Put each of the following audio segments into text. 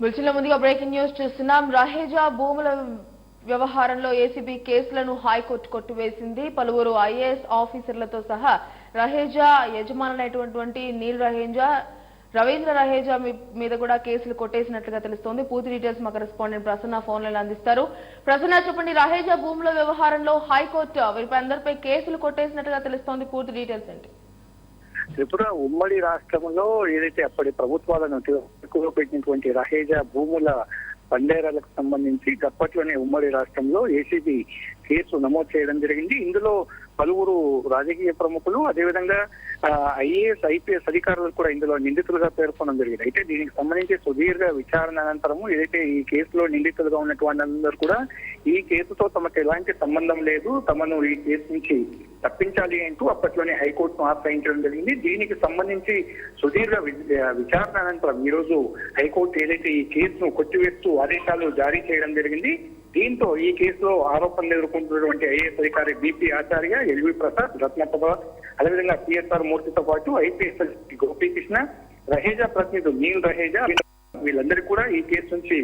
బులెటిన్లో ముందుగా breaking news చూస్తున్నాం. రహేజా భూముల వ్యవహారంలో ఏసీబీ కేసులను హైకోర్టు కొట్టివేసింది పలువురు ఐఏఎస్ ఆఫీసర్లతో సహా రహేజా యజమానులైనటువంటి నీల్ రహేజా రవీంద్ర రహేజా మీద కూడా కేసులు కొట్టేసినట్లుగా తెలుస్తోంది. పూర్తి డీటెయిల్స్ మా కరెస్పాండెంట్ ప్రసన్న ఫోన్ లైన్ అందిస్తారు. ప్రసన్న చెప్పండి రహేజా భూముల వ్యవహారంలో హైకోర్టు వీరిపై అందరిపై కేసులు కొట్టేసినట్టుగా తెలుస్తోంది. పూర్తి డీటెయిల్స్ ఏంటి? త్రిపుర ఉమ్మడి రాష్ట్రంలో ఏదైతే అప్పటి ప్రభుత్వాలను ఎక్కువ పెట్టినటువంటి రహేజా భూముల బండేరాలకు సంబంధించి అప్పట్లోనే ఉమ్మడి రాష్ట్రంలో ఏసీబీ కేసు నమోదు చేయడం జరిగింది. ఇందులో పలువురు రాజకీయ ప్రముఖులు అదేవిధంగా ఐఏఎస్ ఐపీఎస్ అధికారులు కూడా ఇందులో నిందితులుగా పేర్కొనడం జరిగింది. అయితే దీనికి సంబంధించి సుదీర్ఘ విచారణ అనంతరము ఏదైతే ఈ కేసులో నిందితులుగా ఉన్నటువంటి అందరూ కూడా ఈ కేసుతో తమకు ఎలాంటి సంబంధం లేదు. తమను ఈ కేసు నుంచి తప్పించాలి అంటూ అప్పట్లోనే హైకోర్టును ఆశ్రయించడం జరిగింది. దీనికి సంబంధించి సుదీర్ఘ విచారణ అనంతరం ఈ రోజు హైకోర్టు ఏదైతే ఈ కేసును కొట్టివేస్తూ ఆదేశాలు జారీ చేయడం జరిగింది దీంతో ఈ కేసులో ఆరోపణలు ఎదుర్కొంటున్నటువంటి ఐఏఎస్ అధికారి బీపీ ఆచార్య ఎల్వి ప్రసాద్ రత్నప్రభ అదేవిధంగా పిఎస్ఆర్ మూర్తితో పాటు ఐపీఎస్ గోపీకృష్ణ రహేజా ప్రతినిధులు నీల్ రహేజా వీళ్ళందరికీ కూడా ఈ కేసు నుంచి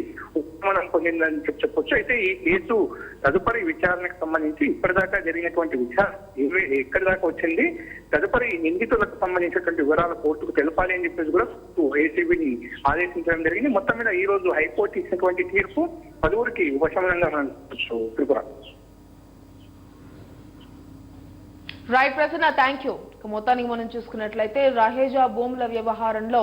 ఉపమానం పొందిందని చెప్పొచ్చు. అయితే ఈ కేసు తదుపరి విచారణకు సంబంధించి ఇప్పటిదాకా జరిగినటువంటి విచారణ ఎక్కడి దాకా వచ్చింది. తదుపరి నిందితులకు సంబంధించినటువంటి వివరాలు కోర్టుకు తెలపాలి అని చెప్పేసి కూడా ఏసీబీని ఆదేశించడం జరిగింది. మొత్తం మీద ఈ రోజు హైకోర్టు ఇచ్చినటువంటి తీర్పు పలువురికి ఉపశమనంగా Tripura. Right Prasanna thank you మొత్తానికి మనం చూసుకున్నట్లయితే రహేజా భూముల వ్యవహారంలో